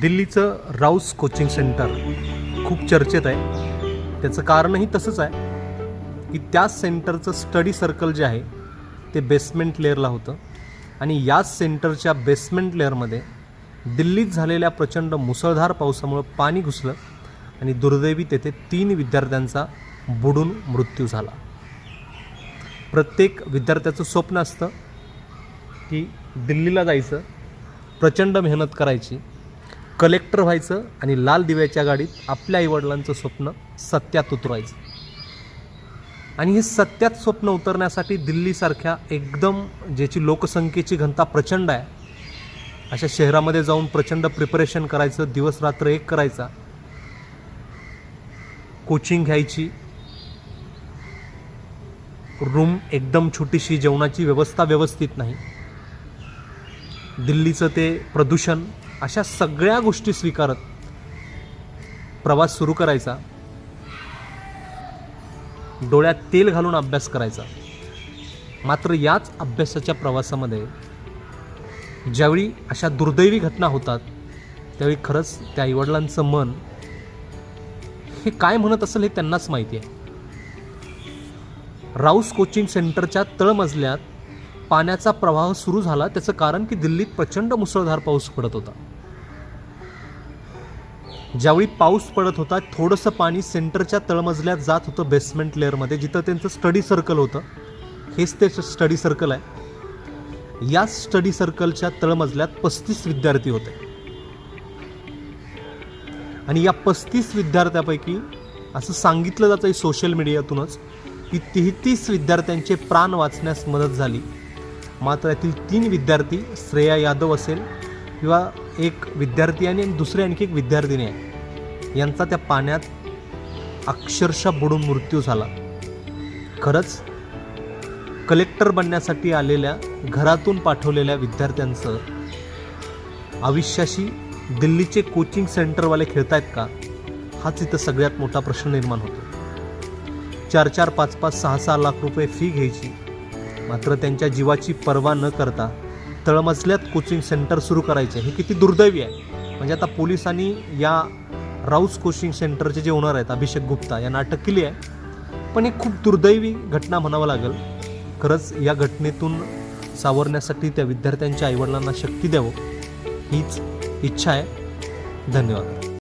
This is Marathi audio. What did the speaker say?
दिल्लीचं राऊस कोचिंग सेंटर खूप चर्चेत आहे. त्याचं कारणही तसंच आहे की त्या सेंटरचं स्टडी सर्कल जे आहे ते बेसमेंट लेअरला होतं. आणि याच सेंटरच्या बेसमेंट लेअरमध्ये दिल्लीत झालेल्या प्रचंड मुसळधार पावसामुळं पाणी घुसलं आणि दुर्दैवी तेथे तीन विद्यार्थ्यांचा बुडून मृत्यू झाला. प्रत्येक विद्यार्थ्याचं स्वप्न असतं की दिल्लीला जायचं प्रचंड मेहनत करायची कलेक्टर व्हायचं आणि लाल दिव्याच्या गाडीत आपल्या आईवडिलांचं स्वप्न सत्यात उतरवायचं. आणि हे सत्यात स्वप्न उतरण्यासाठी दिल्लीसारख्या एकदम ज्याची लोकसंख्येची घनता प्रचंड आहे अशा शहरामध्ये जाऊन प्रचंड प्रिपरेशन करायचं दिवस रात्र एक करायचा कोचिंग घ्यायची रूम एकदम छोटीशी जेवणाची व्यवस्था व्यवस्थित नाही. दिल्लीचं ते प्रदूषण अशा सगळ्या गोष्टी स्वीकारत प्रवास सुरू करायचा. डोळ्यात तेल घालून अभ्यास करायचा. मात्र याच अभ्यासाच्या प्रवासामध्ये ज्यावेळी अशा दुर्दैवी घटना होतात त्यावेळी खरंच त्या आईवडिलांचं मन हे काय म्हणत असेल हे त्यांनाच माहिती आहे. राऊस कोचिंग सेंटरच्या तळमजल्यात पाण्याचा प्रवाह सुरू झाला त्याचं कारण की दिल्लीत प्रचंड मुसळधार पाऊस पडत होता. ज्यावेळी पाऊस पडत होता थोडंसं पाणी सेंटरच्या तळमजल्यात जात होतं बेसमेंट लेअरमध्ये जिथं त्यांचं स्टडी सर्कल होतं. हेच ते स्टडी सर्कल आहे. या स्टडी सर्कलच्या तळमजल्यात पस्तीस विद्यार्थी होते. आणि या पस्तीस विद्यार्थ्यापैकी असं सांगितलं जातं सोशल मीडियातूनच की तेहतीस विद्यार्थ्यांचे प्राण वाचण्यास मदत झाली. मात्र यातील तीन विद्यार्थी श्रेया यादव असेल किंवा एक विद्यार्थी आणि दुसरे आणखी एक विद्यार्थिनी आहे. यांचा त्या पाण्यात अक्षरशः बुडून मृत्यू झाला. खरंच कलेक्टर बनण्यासाठी आलेल्या घरातून पाठवलेल्या विद्यार्थ्यांचं आयुष्याशी दिल्लीचे कोचिंग सेंटरवाले खेळतायत का? हाच इथं सगळ्यात मोठा प्रश्न निर्माण होतो. चार चार पाच पाच सहा सहा लाख रुपये फी घ्यायची. मात्र त्यांच्या जीवाची पर्वा न करता तळमजल्यात कोचिंग सेंटर सुरू करायचे. हे किती दुर्दैवी आहे. म्हणजे आता पोलिसांनी या राऊस कोचिंग सेंटरचे जे ओनर आहेत अभिषेक गुप्ता यांना अटक केली आहे. पण ही खूप दुर्दैवी घटना म्हणावं लागेल. खरंच या घटनेतून सावरण्यासाठी त्या विद्यार्थ्यांच्या आईवडिलांना शक्ती द्यावं हीच इच्छा आहे. धन्यवाद.